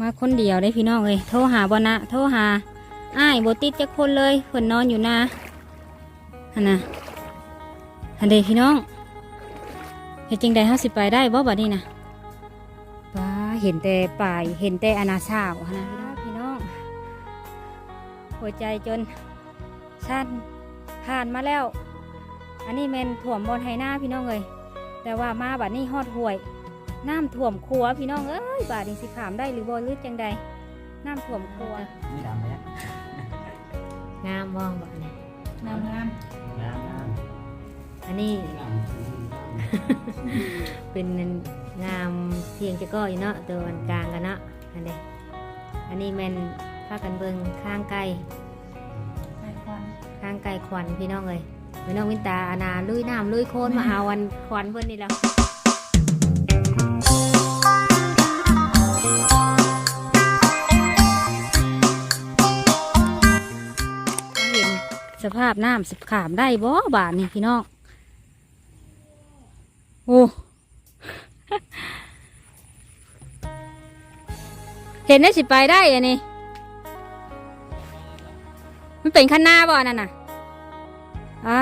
มาคนเดียวได้พี่น้องเลยโทรหาบนะโทรหาอ้ายบติดจะคนเลยเพิ่นนอนอยู่นาฮันนะฮันเดพี่น้องเห็นจริงใดเฮาสิไปได้บ่บัดนี้นะว้าเห็นแต่ป่ายเห็นแต่อนาสาวนนะพี่น้องหัวใจจนสั้นผ่านมาแล้ว อันนี้แมนถ่วมบนไฮหน้าพี่น้องเลยแต่ว่ามาบัดนี้ฮอดห่วย น้ำท่วมครัวพี่น้องเอ้ยบาดนี้สิขามได้หรือบ่หรือจังใดน้ำท่วมครัวไม่ดำไหมงามมองบ่เนี่ยน้ำงามน้ำน้อันนี้ำน้ำเป็นงามเพียงจะก็อยู่เนาะตัวอันกลางกันเนาะอันเดอันนี้แมนพากันเบิงข้างไกลไอควันข้างไกลควันพี่น้องเลยพี่น้องวินตาอานาลุยน้ำลุยโคลนมาเอาวันควันเพื่อนนี่แล้ว สภาพน้ำสิบขามได้บ่บาดนี่พี่น้องโอ้เห็นได้สิไปได้อันนี้มันเป็นคันหน้าบ่อนั่นน่ะอ่า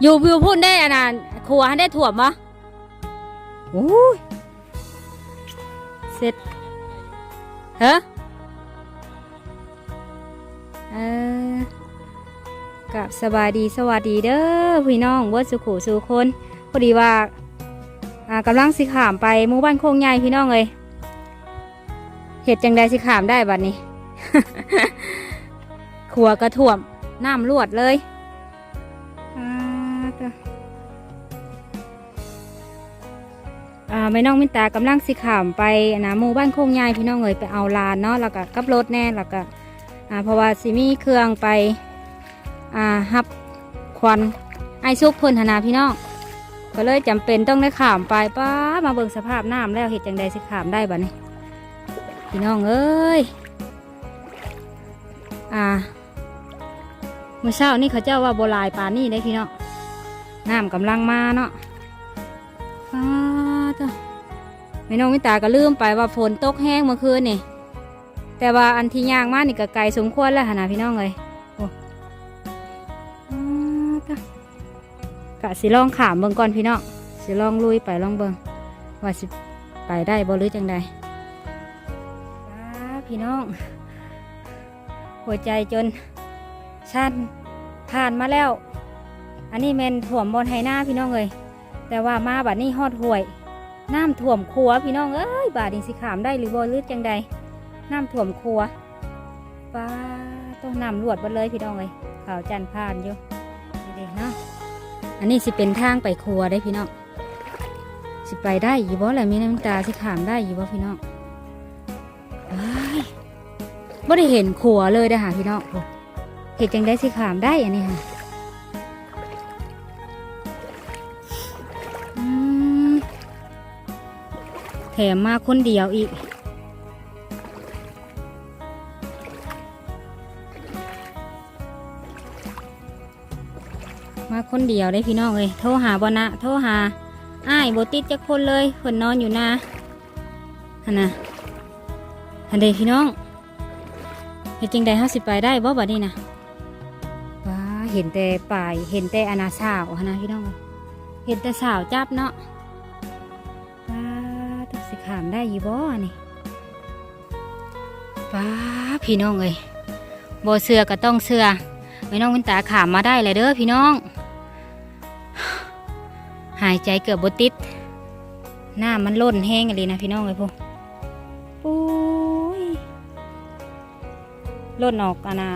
อยู่วิวพุ่นได้อันนั้นครัวให้ได้ถั่วมบ่โอ้ยเสร็จเฮ้อเออ กับสบายดีสวัสดีเด้อพี่น้องเบิดสุขุสุคนพอดีว่าอ่ากำลังสิขามไปหมู่บ้านโคงใหญ่พี่น้องเลยเห็ดจังใดสิขามได้บัดนี้ ขัวกระถ่วมน้ำลวดเลยอ่าก็อ่าไม่น้องมินตากำลังสิขามไปนะหมู่บ้านโคงใหญ่พี่น้องเอ๋ยไปเอาลานเนาะแล้วก็กับรถแน่แล้วก็อ่าเพราะว่าสิมีเครื่องไป อ่าฮับควันไอซุกเพิ่นหนาพี่น้องก็เลยจำเป็นต้องได้ขามไปป้ามาเบิ่งสภาพน้ำแล้วเห็ดจังใดสิขามได้บัดนี้พี่น้องเอ้ยอ่าเมื่อเช้านี่เขาเจ้าว่าโบราณปานนี่ได้พี่น้องน้ำกำลังมาเนาะอ้าจ้ะแม่น้องมิตาก็ลืมไปว่าฝนตกแห้งเมื่อคืนนี่แต่ว่าอันที่ย่างมานี่ก็ไกลสมควรแล้วหนะพี่น้องเลยะสิลองขามเบิ่งก่อนพี่น้องสิลองลุยไปลองเบิ่งว่าสิไปได้บ่หรือจังใดพี่น้อง หัวใจจนสั้นผ่านมาแล้ว อันนี้แมนถ่วมบนไฮหน้าพี่น้องเลยแต่ว่ามาบัดนี้ฮอดห่วย น้ำถ่วมครัวพี่น้องเอ้ยบาดนี้สิขามได้หรือบ่หรือจังใดน้ำถ่วมครัวป้าต้องนำรวดหมดเลยพี่น้องเลยข่าวจันทร์ผ่านอยู่เด็กเนาะ อันนี้สิเป็นทางไปครัวได้พี่น้องสิไปได้อยู่บ่แหละมีน้ำตาสิขามได้อยู่บ่พี่น้องไม่ได้เห็นขัวเลยนะฮะพี่น้องเห็นจังได้สิขามได้อันนี้ค่ะแถมมาคนเดียวอีก คนเดียวได้พี่น้องเลยโทรหาบนะโทรหาอ้ายบติดจะคนเลยเพิ่นนอนอยู่นาฮันนะอันเดพี่น้องเห็นจริงใดเฮาสิไปได้บ่บัดนี้นะว้าเห็นแต่ป่ายเห็นแต่อนาสาวหั้นนะพี่น้องเห็นแต่สาวจับเนาะว้าตักสิขามได้อยู่บ่นี่ว้าพี่น้องเอ้ยบ่เสือก็ต้องเสือไม่น้องวินตาขามมาได้เลยเด้อพี่น้องหายใจเกือบบ่ติดหน้ามันล้นแห้งเลยนะพี่น้องเอ้ยพวกปุ้ยล่นออกอะนะ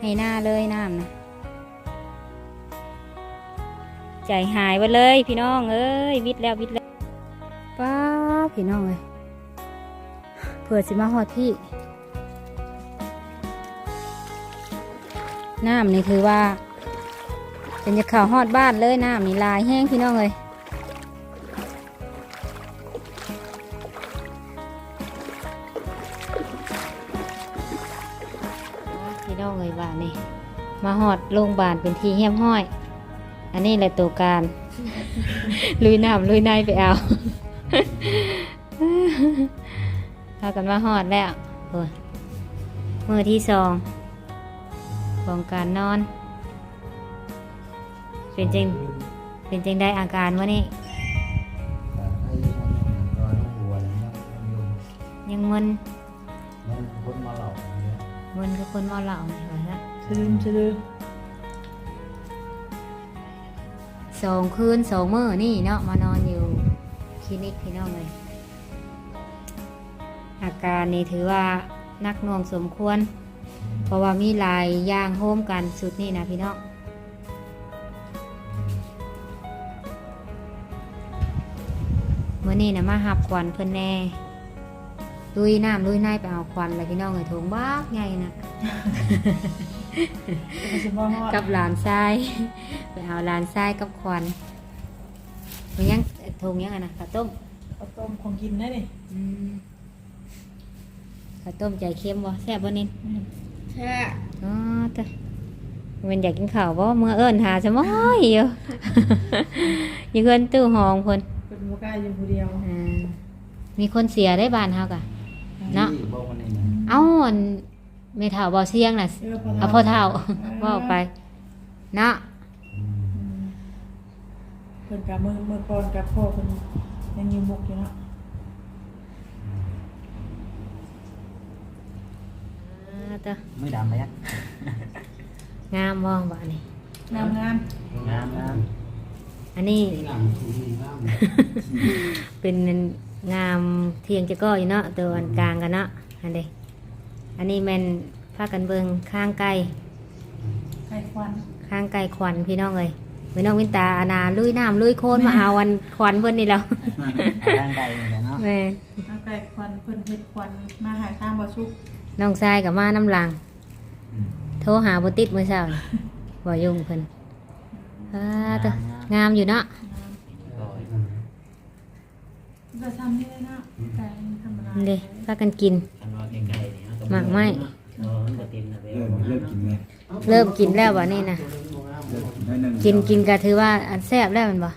ให้หน้าเลยน้ำนะใจหายไปเลยพี่น้องเอ้ยวิทย์แล้ววิทย์แล้วป้าพี่น้องเอ้ยเผื่อสิมาหอดพี่น้ำนี่คือว่าเป็นจะข่าวหอดบ้านเลยน้ำนี่ลายแห้งพี่น้องเลย พี่น้องเลยว่านี่มาหอดโรงพยาบาลเป็นทีเฮี้ยมห้อย อันนี้แหละตัวการ ลุยน้ำลุยในไปเอาไปากันว่าฮอดแล้วโอ้ยมือที่สองของการนอน เป็นจริงเป็นจริงได้อาการวะนี่แต่ให้นอนหัวแล้วนะโยมยังมึนมัน มึนคือคนเมาเหล้านี่ว่าซะชื่นชื่นสองคืนสองมื้อนี่เนาะมานอนอยู่คลินิกพี่น้องเลยอาการนี่ถือว่านักหน่วงสมควร เพราะว่ามีลายย่างโฮมกันสุดนี่นะพี่น้องเมื่อนี้นะมาหับควันเพิ่นแน่ ลุยน้ำลุยในไปเอาควันเลยพี่น้องเลยถุงบ้ากใหญ่นะกับหลานทราย ไปเอาหลานทรายกับควันมันยังถุงยังไงนะข้าวต้มข้าวต้มของกินได้ดิอืมข้าวต้มใจเค็มบ่แซ่บบ่นินแช่อ๋อตะมันอยากกินข้าวบ่เมื่อเอิ้นหาซะม้อยอยู่ อยู่เพิ่นตู้หองเพิ่นเป็นบุกล้าอยู่ผู้เดียว อ่ามีคนเสียได้บ้านเฮากะ เนาะที่บอกมันนี่นะเอ้าอันไม่เฒ่าบ่เสียงน่ะเออพอเอาพ่อเฒ่าว่าออกไปเนาะเพิ่นกับมือมือก่อนกับพ่อเพิ่นยังอยู่มุกอยู่เนาะอ่าตะไม่ดำเลยอะงามบ่บ้านนี่งามงามงามงามอันนี้งามที่งามเป็น งามเทียงจะก็อยู่เนาะตัวอันกลางกันเนาะอันเดอันนี้แม่นพากันเบิงข้างไก่ไข่ควันข้างไก่ควันพี่น้องเลยพี่น้องวินตาอานาลุยน้ำลุยโคลนมาเอาวันควันเพิ่นนี่แล้วทางใดเนี่ยเนาะแม่เอาไก่ควันเพิ่นเฮ็ดควันมาหาข้างบ่สุกน้องชายกับมาน้ำลัง โทรหาบุติดเมื่อเช้านี่บ่ยุ่งเพิ่นอ่าตัวงามอยู่เนาะ ก็ทำนี่เลยเนาะไก่ธรรมดานี่เด้พากันกิน คันว่าไกลๆนี่เนาะหมากไม้เออมันก็เต็มนะเว้ยเริ่มเริ่มกินไหมเริ่มกินแล้วบ่นี่นะเริ่มกินได้หนึ่งกินกินก็ถือว่าอันแซ่บแล้วแมันบ่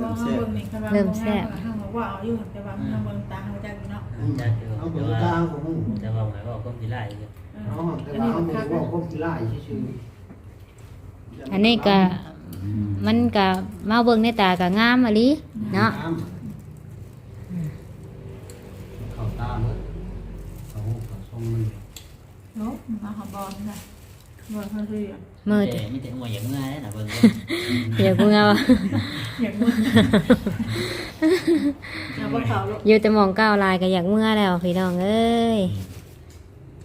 บ่เฮาเบิ่งนี่คันว่าเริ่มแซ่บเฮาบอกว่าเอาอยู่แต่ว่ามันเบิ่งตาเฮาจักอยู่เนาะจัดอยู่เอาไปแต่ว่ากลางของมึงแต่ว่าหมายว่าก้มสิไล่อยู่เออเอาอัแต่นว่านี้เอามันมืคัอกว่าคนกีฬาชื่ออันนี้ก็มันก็มาเบิ่งในตาก็งามอะลิเนาะเขา ตาเมื่อเขาเขาทรงมันเนาะมาหาบอลน่ะบ่เฮาซื้ออะมืดแต่มีแต่หัวอย่างเมื่อยนะเบิ่งเดี๋ยวกูเอาอยากมึนเอาบ่เข้าลูกอยู่แต่หมองก้าวลายก็อยากเมื่อแล้วพี่น้องเอ้ย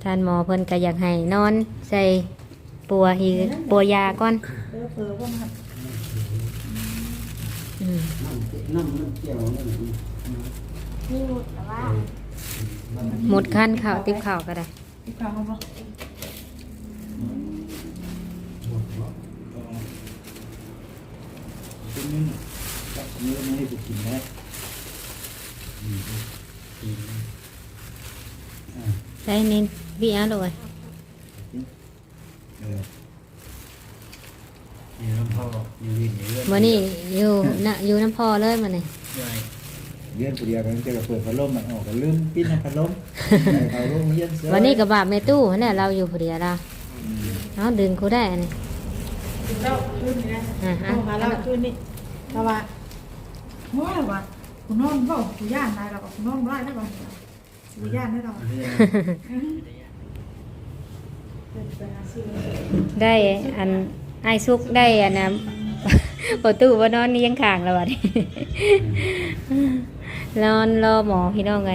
ท่านหมอเพิ่นก็อยากให้นอนใส่ปัวฮีปัวยาก่อนเด้อเฟอบ่มันอืมน้ำน้ำน้ำเกี่ยวนั่นนี่หมดแต่ว่า หมดขั้นข่าวติบข่าวก็ได้อีกครั้งบ่ชิ้นนึงกับเนื้อไม่ให้กูกินได้ใส่นินพี่เอาเลยเอออยู่ลำพ่ออยู่วินอยู่เรื่อยมื้อนี้อยู่น่ะอยู่น้ำพ่อเลยมื้อนี้ เรียนผู้เดียวกันจะเปิดพัดลมมันออกก็ลืมปิ้นพัดลมเขาลงเรียนเสือวันนี้ก็บาปแม่ตู้นั่นแหละเราอยู่ผู้เดียวเราเอาดึงกูได้อันนี้กินแล้วคืนนี้นะอ่าเอาหาเราคืนนี้แต่ว่าโอ้ยว่าคุณนอนบ่กูย่านได้แล้วก็คุณนอนบ่ได้แล้วก็กูย่านได้แล้วเป็นไปหาซื้อได้อันไอายซุกได้อันนะประตูว่านอนนี่ยังขางแล้วบัดนี้ นอนรอหมอพี่น้องไง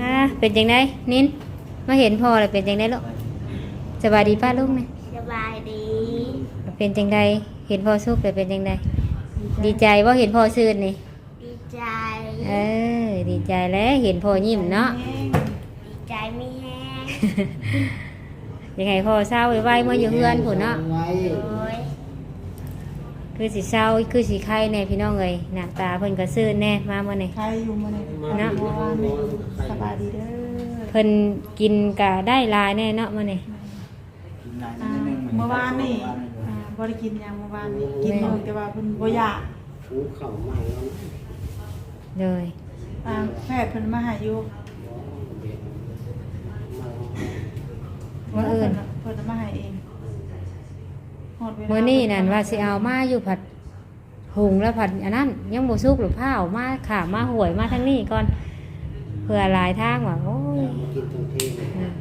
อ่าเป็นจังไดนินมาเห็นพ่อเลยเป็นจังไดลูกสบายดีป้าลุงนี่สบายดี เป็นจังไดเห็นพ่อซุกเลยเป็นจังไดดีใจว่าเห็นพ่อซื่นนี่ดีใจเออดีใจแล้วเห็นพ่อยิ้มเนาะดีใจไม่แห้งยังไงพ่อเศร้าไว้เมื่ออยู่เฮือนผุนเนาะโอ้ย คือสีเศร้าคือสีไข้แน่พี่น้องเลยหน้าตาเพิ่นก็ซื่นแน่มาเมื่อนี่ใครอยู่มื้อนี้เนาะว่านี่สบายดีเด้อเพิ่นกินกะได้หลายแน่เนาะเมื่อนี่อ่าเมื่อวานนี่อ่าบ่ได้กินหยังเมื่อวานนี่กินมื้อแต่ว่าเพิ่นบ่อยากหูเข่าใหม่แล้วเลยอ่าแฟพทย์เพิ่นมาหาอยู่มื้ออื่นเพิ่นมาหาเองฮอดเวลา มื้อนี้นั่นว่าสิเอามาอยู่ผัดหุงแล้วผัดอันนั้นยังบ่สุกหรือผ้าวมาขามาหวยมาทางนี้ก่อนเพื่อหลายทางว่าโอ้ยอืม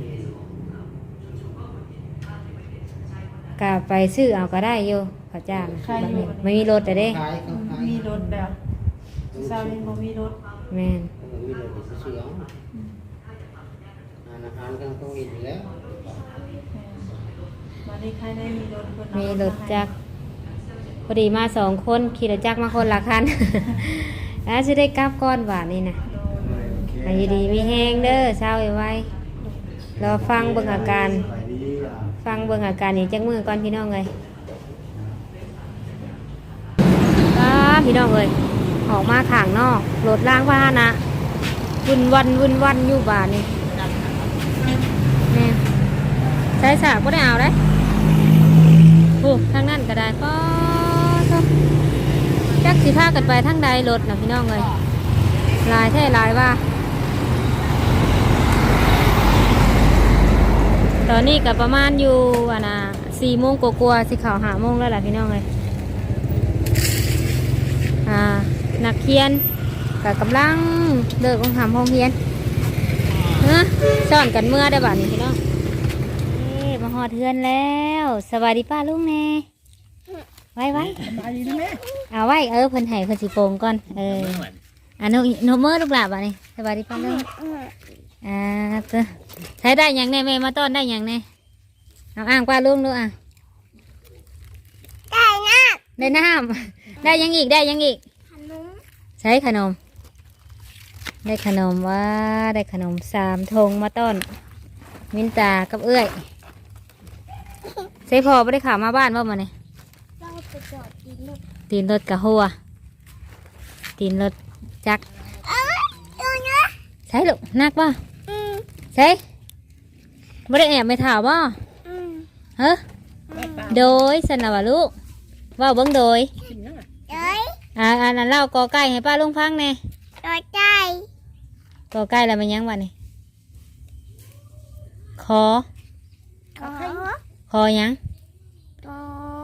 ก็ไปซื้อเอาก็ได้อยู่พระเจ้าบัดนี้ไม่มีรถแต่เด้ มีรถแล้วเช้านี้บ่มีรถแม่นแม่มานี่ใครได้มีรถเพิ่นเอามีรรถถมาให้จักรพอดีมาสองคนขี่รถจักรมาคนละคัน แล้วสิได้กลับก้อนหวานนี่นะอายุดีมีแห้งเด้อเช้าไว้รอฟังเบิ่งอาการไปดีอะฟังเบิ่งอาการนี่จักมือก่อนพี่น้องเลยป้าพี่น้องเลยออกมาข้างนอกรถล้างพาหนะวุ่นวันวุ่นวันอยู่บ้านนี่แม่ใช้สากก็ได้เอาได้ โอ้ทางนั้นก็ได้ป้าทจักสิพากันไปทางใดรถนะพี่น้องเลยลายแท้ลายว่า ตอนนี้ก็ประมาณอยู่อะนะสี่โมงกว่าๆสิข่าวหาโมงแล้วแหละพี่น้องเลยอ่านักเรียนก็กำลังเลิกของทำห้องเรียนเฮ้สอนกันเมื่อได้บ่านี้พี่น้อง อ้มาหอดเทือนแล้ว สวัสดีป้าลุงแน่ไว้ไว้เอาไว้เออเพิ่นให้เพิ่นสิโปงก่อนเอออะโนโนเมื่อลูกหลาบ่านี่สวัสดีป้าลุงอ่าเตอใช้ได้หยังแน่แม่มาต้อนได้หยังแน่เอาอ่างป้าลุงดูอะได้นะได้น้ำได้หยังอีกได้หยังอีกขนมใช้ขนม ได้ขนมว่าได้ขนมสามธงมาต้อนมินตากับเอื้อย ใส่พอไม่ได้ข่าวมาบ้านว่ามาเนี่ยเราไปจอดกินรถตีนรถกะหัวตีนรถจักรเอ้ยดูนะใช้ลูกนักป่ะอืมใช้ไม่ได้แอบไม่ถามว่าอืมเฮ้โดยสนาวะลูกว่าเบิ้งโดยเอ้ยอ่าอันนั้นเล่ากอไก่ให้ป้าลุงฟังแน่รถใจกอไก่แล้วมันยังวะนี่คอขอ คอยังร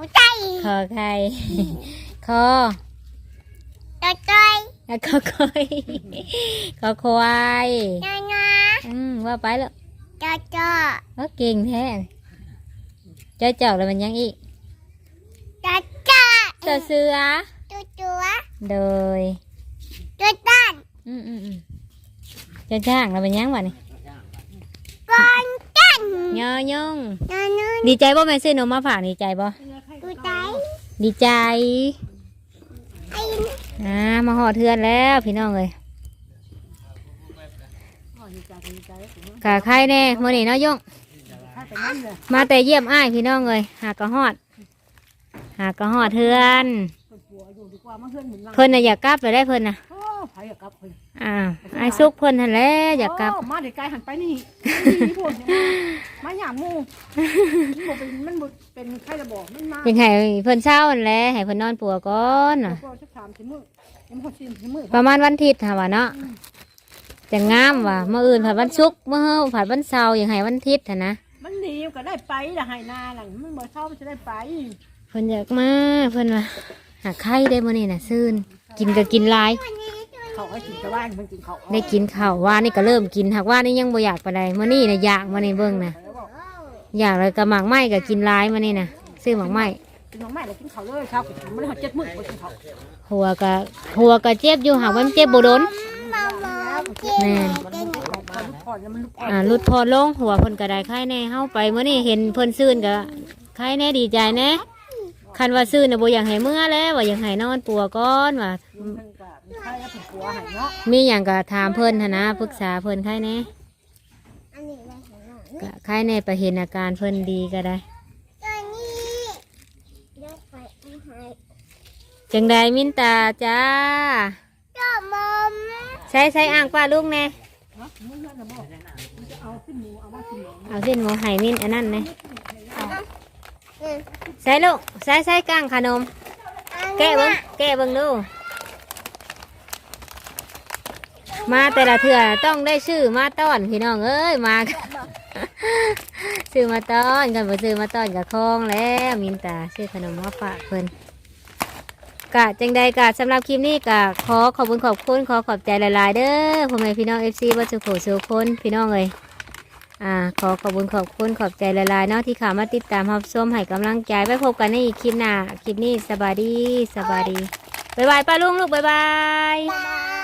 ถใจคอไก่คอรถใจแล้วก็คอยคอควายนะนะอืมว่าไปแล้วจอจอว่าเก่งแท้เจ้าเจ้าแล้วมันยังอีกจอจอเสือเสือตัวตัวโดยตัวตันอืมอืมอืมเจ้าจ้างแล้วมันยังวะนี่บอลตัน ยอยงนะนะดีใจบ่แม่ซื้อนมมาฝากดีใจบ่ตัวใจดีใจไอ้อ่ามาหอเทือนแล้วพี่น้องเลยกะใครแน่มื่อนี้เนาะยงมาแต่เยี่ยมอ้ายพี่น้องเลยหากระหอด หากระหอดเทือน เพิ่นน่ะอยากกลับไปได้เพิ่นน่ะ โอ้ไผอยากกลับเพิ่น อ้าวไอ้ายซุกเพิ่นนั่นแหละอยากกลับ โมาเดี๋ยวไกลหันไปนี่นี่พวกเนี่ยมาหยามงูมันบ่เป็นมันบ่เป็นใครจะบอกมันมายังไงเพิ่นเช้านั่นแหละให้เพิ่นนอนปัวก่อนน่ะก็จะถามสิมือยังพอสิสิมือประมาณวันอาทิตย์ค่ะว่าเนาะจะงามว่ะเมื่ออื่นผัดวันศุกร์เมื่อเฮาผัดวันเสาร์อย่างไห้วันอาทิตย์หั่นนะมันดีก็ได้ไปละให้นาหลังมันบ่เท่ามันจะได้ไปเพิ่นอยากมาเพิ่นว่าหาไข่ได้มื้อนี้น่ะซื่นกินก็กินหลาย เขาให้กินกระว่านมันกินเขาได้กินข้าวว่านี่ก็เริ่มกินหากว่านี่ยังบ่อยากปานใดมื้อนี้น่ะอยากมื้อนี้เบิ่งน่ะอยากเลยก็หมากไม้ก็กินหลายมื้อนี้น่ะซื้อหมากไม้กินน้องแม่เลยกินเขาเลยครับมันหอดเจ็ดมื้อบ่กินเขาหัวก็หัวก็เจ็บอยู่หากว่ามันเจ็บบ่โดนมามาเก่งแม่นเก่งเขาลุกพอแล้วมันลุกพออ่าหลุดพอลงหัวเพิ่นก็ได้ไข่แน่เฮาไปมื้อนี้เห็นเพิ่นซื่นก็ไข่แน่ดีใจแน่คันว่าซื่นน่ะบ่อยากให้เมื่อแล้วว่าอยากให้นอนปัวก่อนว่า เพิ่นก็มีใครแล้วเป็นผัวให้เนาะมีอย่างก็ถามเพิ่นหั้นนะปรึกษาเพิ่นใครแน่อันนี้อะไรของหนูก็ใครแน่ไปเห็นอาการเพิ่นดีก็ได้ ตัวนี้เดี๋ยวไปเอาให้จังใดมินตาจ้าเจ้ามอมใช้ใช้อ่างป้าลุงแน่เอาขึ้นหมูเอามาขึ้นหมูเอาเส้นหมูไห่มินอันนั้นแน่อืมใส่ลูกใส่ใส่ก้างขนม อันแกะนี้เบิ้งนะแกะเบิ้งดู อัน มาแต่ละเถื่อต้องได้ชื่อมาต้อนพี่น้องเอ้ยมาซื้อมาต้อนกันบ่ซื้อมาต้อนกับคองแล้วมินตาซื้อขนมมาฝากเพิ่นกะจังใดกะสำหรับคลิปนี้กะขอขอบคุณขอบคุณขอขอบใจหลาย ๆ เด้อพ่อแม่พี่น้อง FC วัดสุโขสุคนพี่น้องเอ้ยอ่าขอขอบคุณขอบคุณขอบใจหลายๆเนาะที่ข้ามาติดตามรับชมให้กำลังใจไว้พบกันในอีกคลิปหน้าคลิปนี้สบายดีสบายดีบ๊ายบายป้าลุงลูกบ๊ายบายบาย